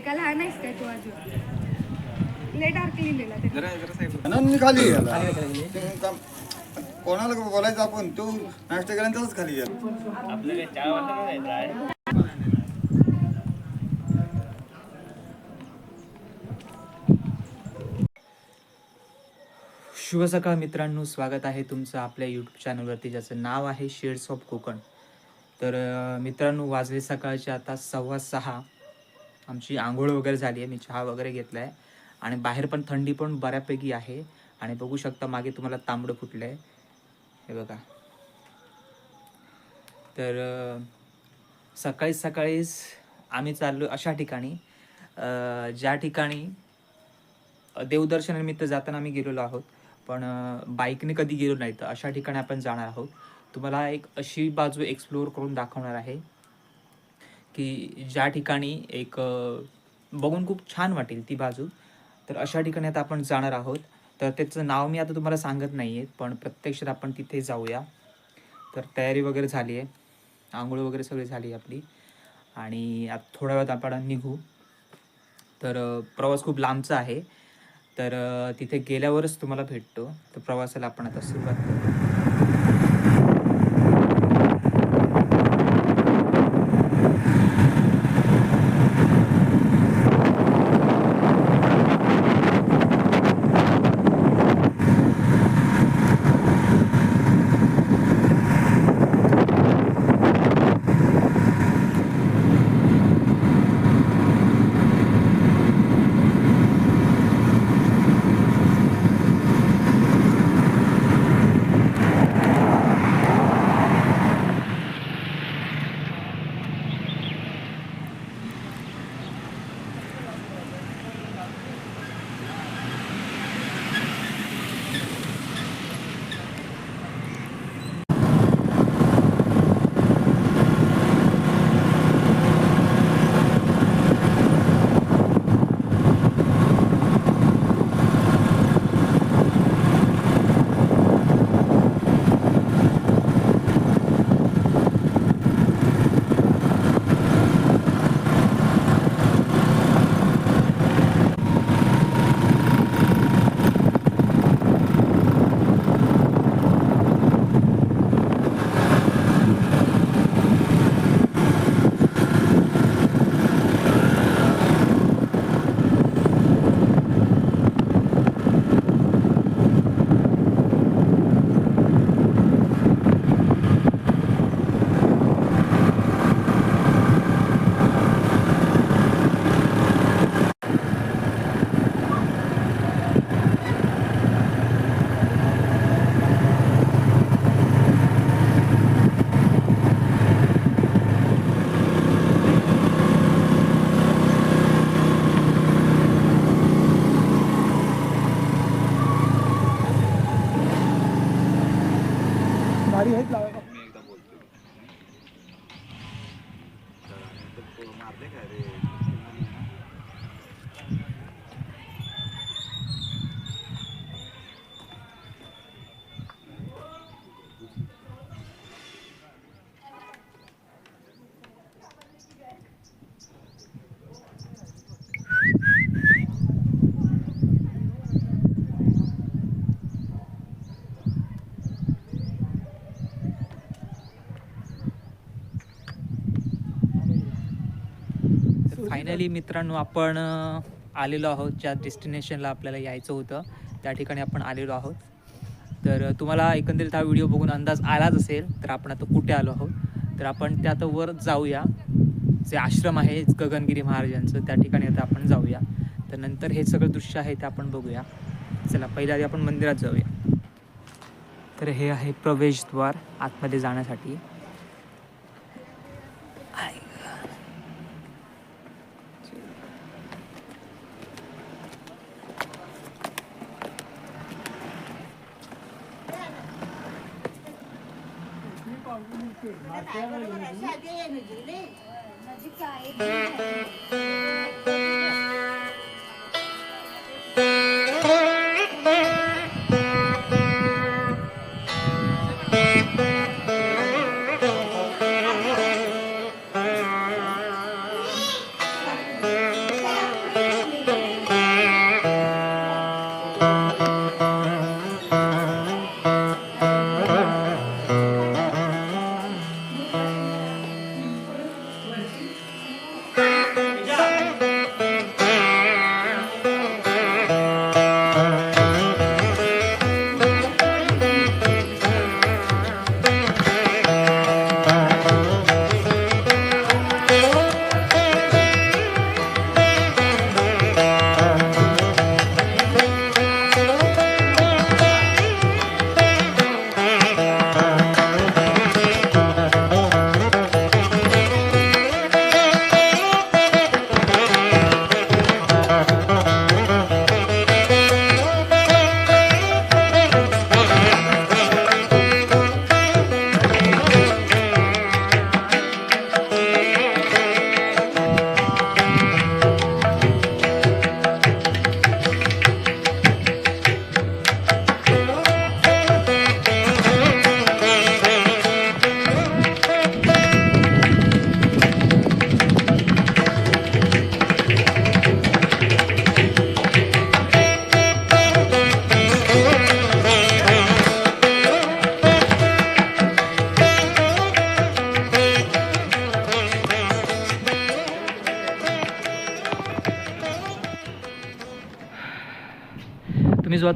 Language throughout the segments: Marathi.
का लहान आहेस काय तू अजून ले डार्क लिहिलेला ते खाली ते कोणाला बोलायचं आपण तू नाश्ता केल्यानंतरच खाली गेला शुभ सकाळ मित्रांनो स्वागत आहे तुमचं आपल्या यूट्यूब चॅनलवरती ज्याचं नाव आहे शेड्स ऑफ कोकण तर मित्रांनो वाजले सकाळचे आता सव्वा सहा. आमची आंघोळ वगैरे झाली आहे मी चहा वगैरे घेतला आहे आणि बाहेर पण थंडी पण बऱ्यापैकी आहे. आणि बघू शकता मागे तुम्हाला तांबडं फुटलं आहे हे बघा. तर सकाळी सकाळीच आम्ही चाललो अशा ठिकाणी. ज्या ठिकाणी देवदर्शनानिमित्त जाताना आम्ही गेलेलो आहोत. पण बाईकने कधी गेलो नाही तर अशा ठिकाणी आपण जाणार आहोत. तुम्हाला एक अशी बाजू एक्सप्लोअर करून दाखवणार आहे की ज्या ठिकाणी एक बघून खूप छान वाटेल ती बाजू. तर अशा ठिकाणी आता आपण जाणार आहोत. तर त्याचं नाव मी आता तुम्हाला सांगत नाही आहे पण प्रत्यक्षात आपण तिथे जाऊया. तर तयारी वगैरे झाली आहे आंघोळ वगैरे सगळी झाली आहे आपली. आणि आता थोड्या वेळात आपण निघू. तर प्रवास खूप लांबचा आहे. तर तिथे गेल्यावरच तुम्हाला भेटतो. तर प्रवासाला आपण आता सुरुवात करू. गाडी हेच लावायची फायनली मित्रांनो आपण आलेलो आहोत. ज्या डेस्टिनेशनला आपल्याला यायचं होतं त्या ठिकाणी आपण आलेलो आहोत. तर तुम्हाला एकंदरीत हा व्हिडिओ बघून अंदाज आलाच असेल तर आपण आता कुठे आलो आहोत? तर आपण त्या आता वर जाऊया. जे आश्रम आहे गगनगिरी महाराजांचं त्या ठिकाणी आता आपण जाऊया. तर नंतर हे सगळं दृश्य आहे ते आपण बघूया. चला पहिल्या आधी आपण मंदिरात जाऊया. तर हे आहे प्रवेशद्वार आतमध्ये जाण्यासाठी. नजीक आहे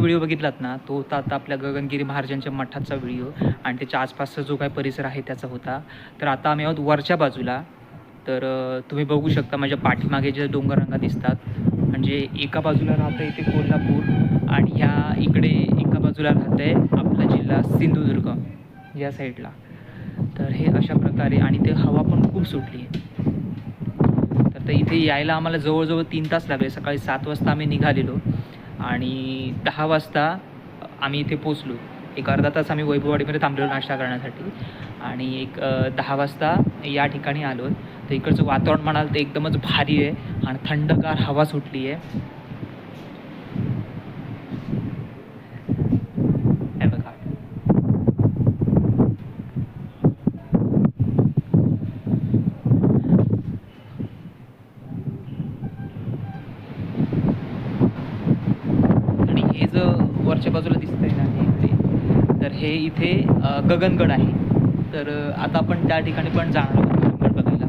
व्हिडिओ बघितलात ना तो होता आता आपल्या गगनगिरी महाराजांच्या मठाचा व्हिडिओ आणि त्याच्या आसपासचा जो काही परिसर आहे त्याचा होता. तर आता आम्ही आहोत वरच्या बाजूला. तर तुम्ही बघू शकता माझ्या पाठीमागे जे डोंगररंगा दिसतात. म्हणजे एका बाजूला राहतं इथे कोल्हापूर आणि ह्या इकडे एका बाजूला राहतं आहे आपला जिल्हा सिंधुदुर्ग या साईडला. तर हे अशा प्रकारे आणि ते हवा पण खूप सुटली आहे तर ते इथे यायला आम्हाला जवळजवळ तीन तास लागले. सकाळी सात वाजता आम्ही निघालेलो. आणि दहा वाजता आम्ही इथे पोचलो एक अर्धा तास आम्ही वैभववाडीमध्ये थांबलेलो नाश्ता करण्यासाठी. आणि एक दहा वाजता या ठिकाणी आलो. तर इकडचं वातावरण म्हणाल तर एकदमच भारी आहे आणि थंडगार हवा सुटली आहे हे बघा आणि हे जो वरच्या बाजूला दिसतंय ना हे इथे तर हे इथे गगनगड आहे. तर आता आपण त्या ठिकाणी पण जाणार आहोत गगनगड बघायला.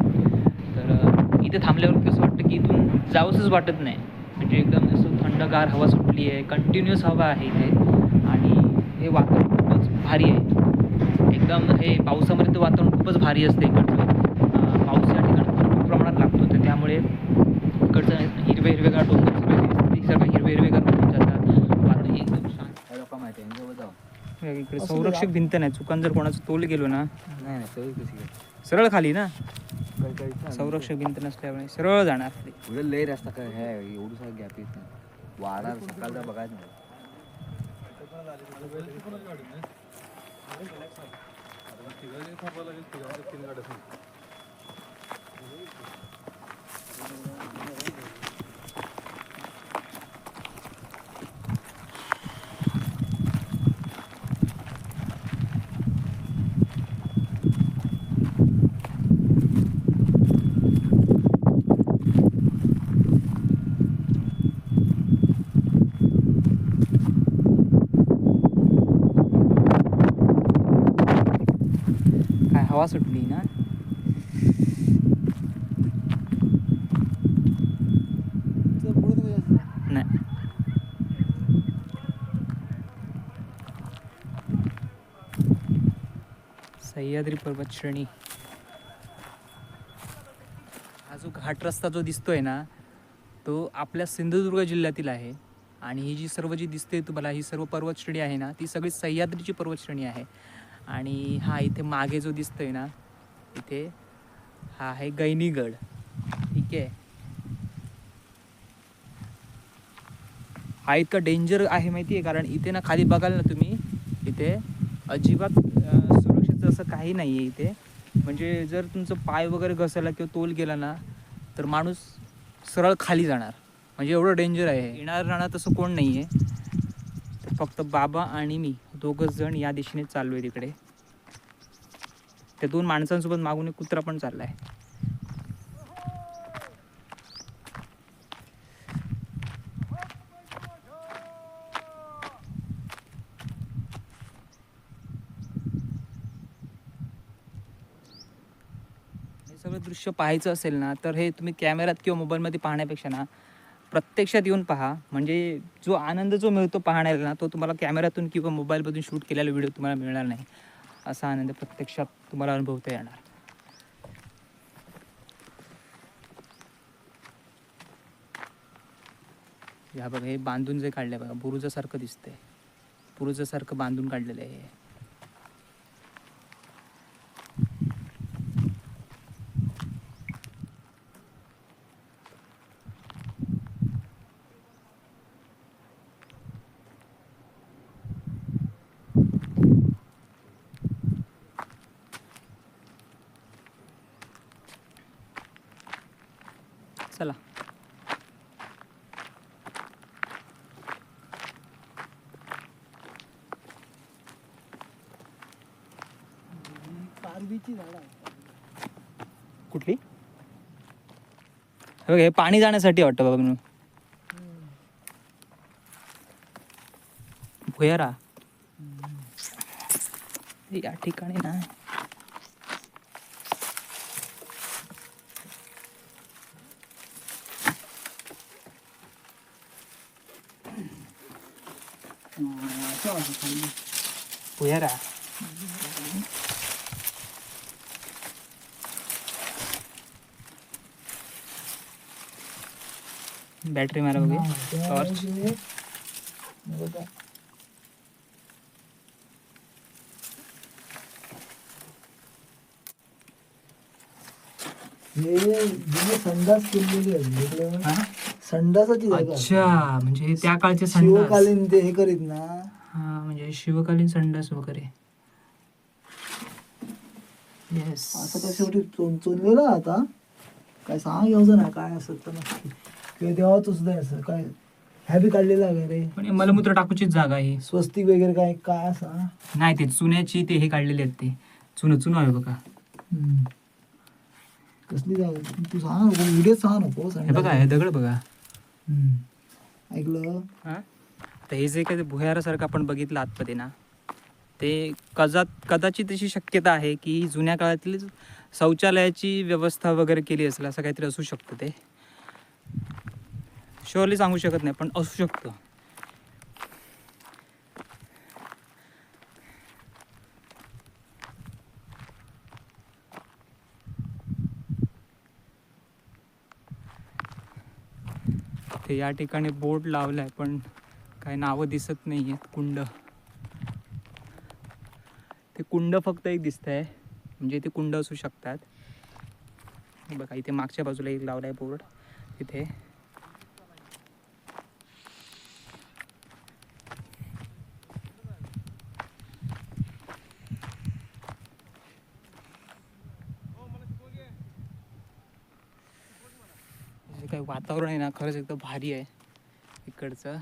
तर इथे थांबल्यावर कसं वाटतं की इथून जावंसच वाटत नाही. म्हणजे एकदम असं थंडगार हवा सुटली आहे कंटिन्युअस हवा आहे इथे. आणि हे वातावरण खूपच भारी आहे. एकदम हे पावसामध्ये तर वातावरण खूपच भारी असते इकडचं. पाऊस या ठिकाणी भरपूर प्रमाणात लागतो. तर त्यामुळे इकडचं हिरवे हिरवेगार डोंगर सगळे ते सगळं हिरवे हिरवेगार होऊन जातात वातावरण एकदम शांत लोक माहिती आहे यांच्यावर जाऊ बघा, इकडे संरक्षक भिंत नाही. चुकान जर कोणाचं तोल गेलो ना नाही कशी काय सरळ खाली ना. संरक्षक भिंत नसल्यामुळे सरळ जाणार. पुढे लय रस्ता काय हे एवढं सगळं गॅप येत नाही. वाडा सकाळचा बघायचं नाही काय हवा सुटली ना नाही. सह्याद्री पर्वत श्रेणी. हा जो घाट रस्ता जो दिसतोय ना तो आपल्या सिंधुदुर्ग जिल्ह्यातील आहे. आणि ही जी सर्व जी दिसते तुम्हाला ही सर्व पर्वत श्रेणी आहे ना ती सगळी सह्याद्रीची पर्वत श्रेणी आहे. आणि हा इथे मागे जो दिसतोय ना इथे हा आहे गैनीगड. ठीक आहे? हा इतका डेंजर आहे माहिती आहे कारण इथे ना खाली बघाल ना तुम्ही इथे अजिबात सुरक्षेचं असं काही नाही आहे इथे. म्हणजे जर तुमचं पाय वगैरे घसरला किंवा तोल गेला ना तर माणूस सरळ खाली जाणार. म्हणजे एवढं डेंजर आहे. येणार राहणार तसं कोण नाही आहे तर फक्त बाबा आणि मी दोघंच जण या दिशेने चाललो आहे तिकडे. त्या दोन माणसांसोबत मागून एक कुत्रा पण चालला आहे हे सगळं दृश्य पाहायचं असेल ना तर हे तुम्ही कॅमेऱ्यात किंवा मोबाईलमध्ये पाहण्यापेक्षा ना प्रत्यक्षात येऊन पहा. म्हणजे जो आनंद जो मिळतो पाहण्याला ना तो तुम्हाला कॅमेऱ्यातून किंवा मोबाईलमधून शूट केलेला व्हिडिओ तुम्हाला मिळणार नाही. असा आनंद प्रत्यक्षात तुम्हाला अनुभवता येणार. ह्या बघा हे बांधून जे काढलंय बघा बुरुजासारखं दिसतंय. बुरुजासारखं बांधून काढलेलं आहे हे. चला कुठली? हे बघ, हे पाणी जाण्यासाठी वाटतं बघ ना भुयारा या ठिकाणी ना भुयारा बॅटरी मारा बघे टॉर्च संडास केलेली आहे? संडासाची अच्छा म्हणजे त्या काळचे शिवकालीन ते हे करीत ना हा म्हणजे शिवकालीन संडास वगैरे येस असं काय शेवटी चोन चोनलेलं आता काय सांग घेऊन ना काय असत तर नक्की किंवा देवाच सुद्धा असं काय हॅबी काढलेलं आहे रे? पण हे मलमूत्र टाकूचीच जागा आहे. स्वस्तिक वगैरे काय काय असा नाही ते चुन्याची ते हे काढलेले आहेत ते. चुन चुन आहे बघा. कसली जागा तू सांग नको व्हिडिओ सांग नको हे बघा हे दगड बघा. हम्म. ऐकलं? तर हे जे काही भुयारासारखं आपण बघितलं आतमध्ये ना ते कजा कदाचित अशी शक्यता आहे की जुन्या काळातील शौचालयाची व्यवस्था वगैरे केली असेल असं काहीतरी असू शकतं ते. शुअरली सांगू शकत नाही पण असू शकतं. ते या ठिकाणी बोर्ड लावलाय पण काही नावं दिसत नाही आहेत कुंड. ते कुंड फक्त एक दिसत आहे म्हणजे ते कुंड असू शकतात. बघा इथे मागच्या बाजूला एक लावलाय बोर्ड तिथे काही वातावरण आहे ना खरंच एकदम भारी आहे इकडचं.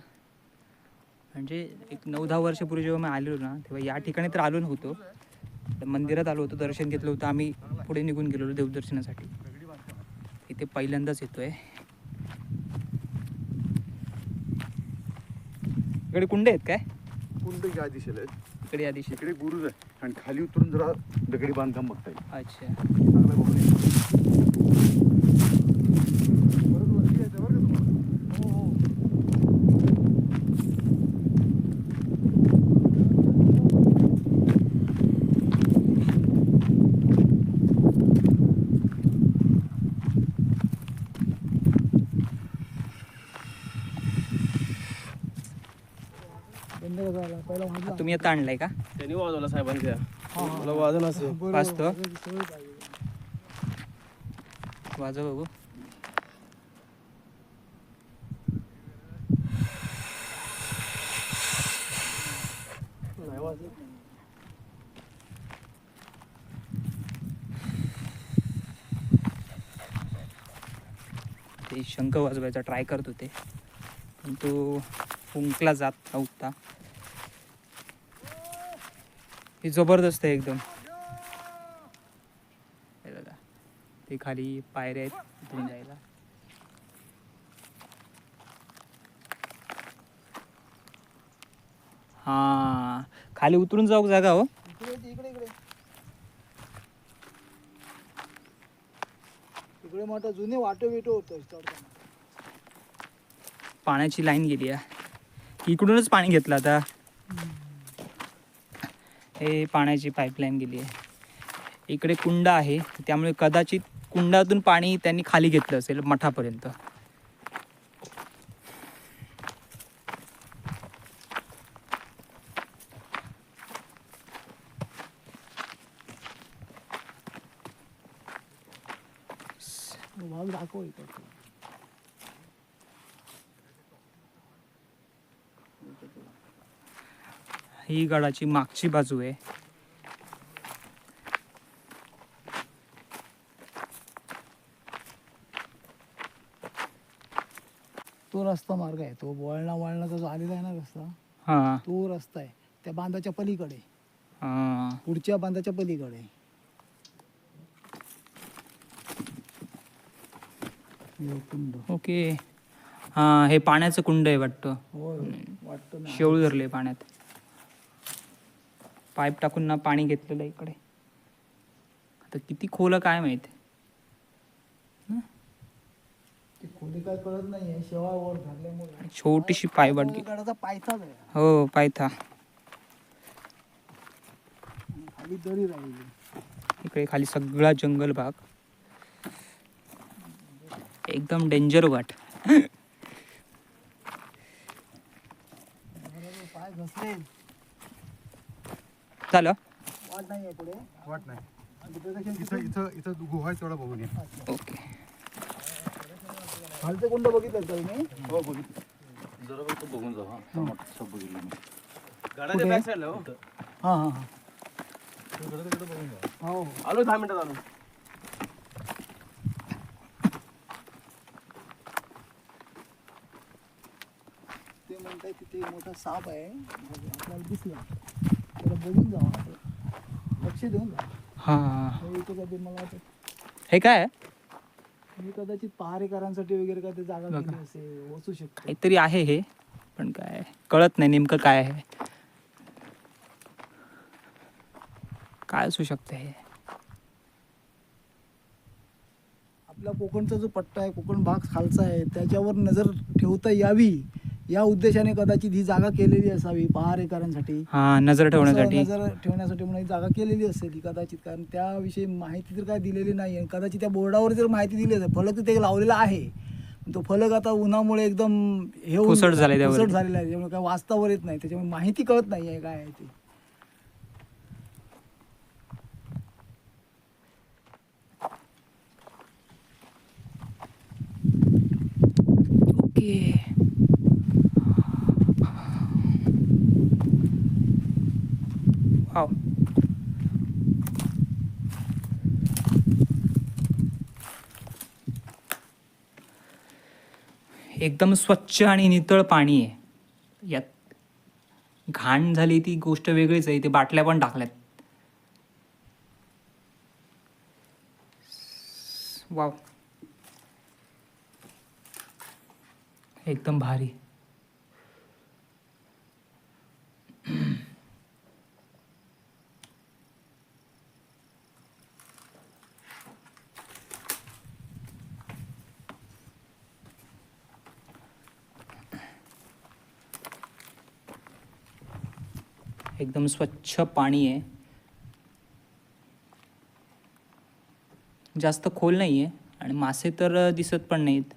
म्हणजे एक नऊ दहा वर्षापूर्वी जेव्हा मी आलेलो ना तेव्हा या ठिकाणी तर आलो नव्हतो. मंदिरात आलो होतो दर्शन घेतलं होतं आम्ही पुढे निघून गेलेलो देवदर्शनासाठी. इथे पहिल्यांदाच येतोय. इकडे कुंड आहेत काय? कुंड या दिशेला आहे इकडे या दिशेत इकडे बुरुज आहे. आणि खाली उतरून जरा दगडी बांधकाम बघता येईल. अच्छा चांगलं बघून ये. परत वरती यायचं बरं का तुम्हाला? बंद करायला पहिला वाजला तुम्ही आता आणलाय का? त्यांनी वाजवला साहेबांच्या मला वाजन असेल. वाजतो? वाजव बघू. ते शंख वाजवायचा ट्राय करत होते. पण तो फुंकला जात नव्हता. हे जबरदस्त आहे एकदम. ते खाली पायऱ्या आहेत इथून जायला. हा खाली उतरून जाऊ जागा हो. इकडे मोठं जुने वाटो बिटो होतं पाण्याची लाईन गेली आहे. इकडूनच पाणी घेतलं आता. हे पाण्याची पाईपलाईन गेली आहे. इकडे कुंड आहे त्यामुळे कदाचित कुंडातून पाणी त्यांनी खाली घेतलं असेल मठापर्यंत भाग दाखव इकडे ही गडाची मागची बाजू आहे. तो रस्ता मार्ग आहे. तो वळणा वळणाचा जो आलेला आहे ना रस्ता हां. तो रस्ता आहे. त्या बांधाच्या पलीकडे हां. पुढच्या बांधाच्या पलीकडे कुंड. ओके. हां हे पाण्याचं कुंड आहे वाटतं. होय वाटतं ना शेवळ धरले पाण्यात. पाईप टाकून ना पाणी घेतलेलं आहे इकडे. आता किती खोल काय माहीत? ती खोली काय कळत नाहीये शेवा वर धरल्यामुळे. छोटीशी गडाचा पायथाच आहे. हो पायथा. खाली दरी राहिली. इकडे खाली सगळा जंगल भाग. एकदम डेंजर वाट. पाय घसले झालं. वाट नाहीये पुढे वाट नाही म्हणजे protection इथं इथं इथं गुहा आहे तेवढा बघून या ओके खालचं कोणत बघितलं तर मी हो बघितलं जरा फक्त बघून जाऊ हा सब बघितलं मी गाड्याच्या बॅक साईडला हो हा हा हा तिकडे बघून जा हो आलो दहा मिनिटात आलो ते म्हणताय तिथे मोठा साप आहे. आपल्याला दिसला. बघून असं लक्ष देऊन जा. हां. इथे कधी मला वाटतं हे काय? आहे? मी कदाचित पहारेकरांसाठी वगैरे ते जागा. केली असेल वाचू शकते. काहीतरी आहे हे पण काय कळत नाही नेमकं काय आहे. काय असू शकतं हे? आपल्या कोकणचा जो पट्टा आहे कोकण भाग खालचा आहे त्याच्यावर नजर ठेवता यावी. या उद्देशाने कदाचित ही जागा केलेली असावी पहारेकरांसाठी. हा नजर ठेवण्यासाठी. नजर ठेवण्यासाठी म्हणून ही जागा केलेली असेल ही कदाचित कारण त्याविषयी माहिती तर काय दिलेली नाही कदाचित त्या बोर्डावर जर माहिती दिली असेल फलक तिथे लावलेला आहे. तो फलक आता उन्हामुळे एकदम हे त्यावरती. झालेला आहे त्यामुळे काय वाचतावर येत नाही. त्याच्यामुळे माहिती कळत नाही आहे काय आहे ते. ओके वाव एकदम स्वच्छ आणि नितळ पाणी आहे. यात घाण झाली ती गोष्ट वेगळीच आहे. ते बाटल्या पण टाकल्यात. वाव. एकदम भारी. एकदम स्वच्छ पाणी आहे. जास्त खोल नाही आहे आणि मासे तर दिसत पण नाहीत.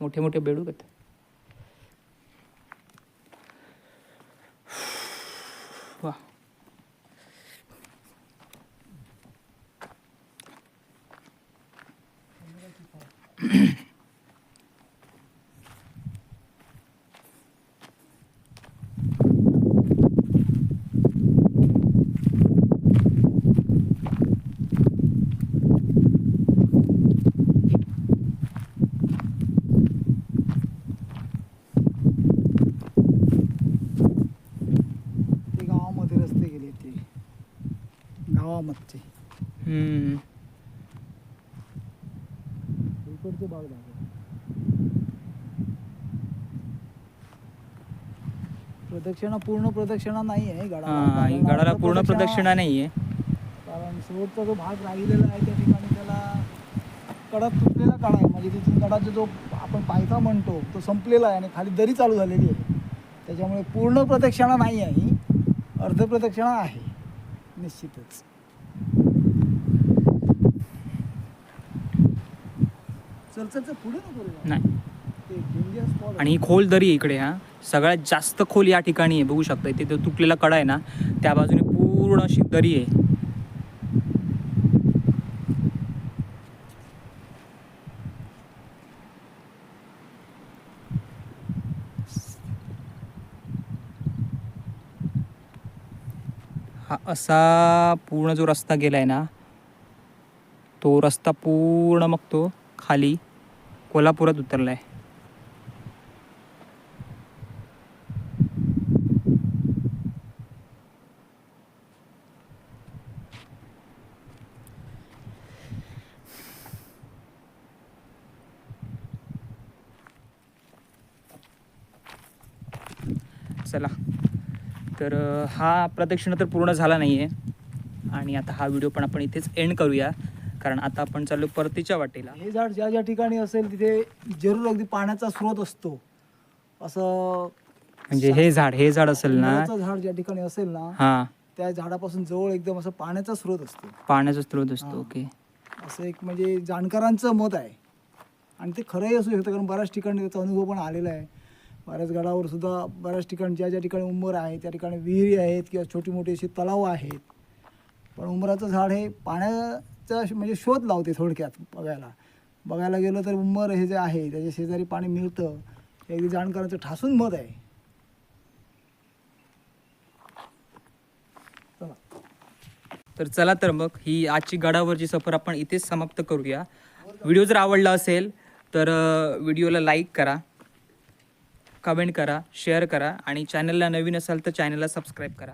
मोठे मोठे बेडूक आहेत वा ते गावामध्ये रस्ते गेले ते गावामध्ये हम्म. इकडचे भाग दाखव प्रदक्षिणा पूर्ण प्रदक्षिणा नाही आहे गडाला. हा गडाला पूर्ण प्रदक्षिणा नाही आहे कारण शेवटचा जो भाग राहिलेला आहे त्या ठिकाणी त्याला कडा तुटलेला कडा आहे. म्हणजे तिथून गडाचा जो आपण पायथा म्हणतो तो संपलेला आहे आणि खाली दरी चालू झालेली आहे. त्याच्यामुळे पूर्ण प्रदक्षिणा नाही आहे ही. अर्ध प्रदक्षिणा आहे निश्चितच. चल चल चल पुढे नको रे. नाही. आणि ही खोल दरी आहे इकडे हा. सगळ्यात जास्त खोल या ठिकाणी आहे बघू शकता इथे तुटलेला कडा आहे ना त्या बाजूने पूर्ण अशी दरी आहे. हा असा पूर्ण जो रस्ता गेला आहे ना तो रस्ता पूर्ण मग तो खाली कोल्हापुरात उतरला आहे तर अं, हा प्रदक्षिणा तर पूर्ण झाला नाही आहे आणि आता हा व्हिडिओ पण आपण इथेच एंड करूया. कारण आता आपण चाललो परतीच्या वाटेला. हे झाड ज्या ज्या ठिकाणी असेल तिथे जरूर अगदी पाण्याचा स्रोत असतो. असं म्हणजे हे झाड हे झाड असेल ना? झाड ज्या ठिकाणी असेल ना हां. त्या झाडापासून जवळ एकदम असं पाण्याचा स्रोत असतो. पाण्याचा स्रोत असतो. ओके. असं एक म्हणजे जाणकारांचं मत आहे. आणि ते खरंही असू शकतं कारण बऱ्याच ठिकाणी त्याचा अनुभव पण आलेला आहे. बऱ्याच गडावर सुद्धा बऱ्याच ठिकाणी ज्या ज्या ठिकाणी उंबर आहे त्या ठिकाणी विहिरी आहेत किंवा छोटी मोठी अशी तलाव आहेत. पण उंबराचं झाड हे पाण्याचा श- म्हणजे शोध लावते थोडक्यात बघायला. बघायला गेलं तर उंबर हे जे आहे त्याच्या शेजारी पाणी मिळतं. हे अगदी जाणकारांचं ठासून मत आहे. तर चला तर मग ही आजची गडावरची सफर आपण इथेच समाप्त करूया. व्हिडिओ जर आवडला असेल तर व्हिडिओला लाईक करा. कमेंट करा शेअर करा आणि चॅनलला नवीन असाल तर चॅनलला सबस्क्राईब करा.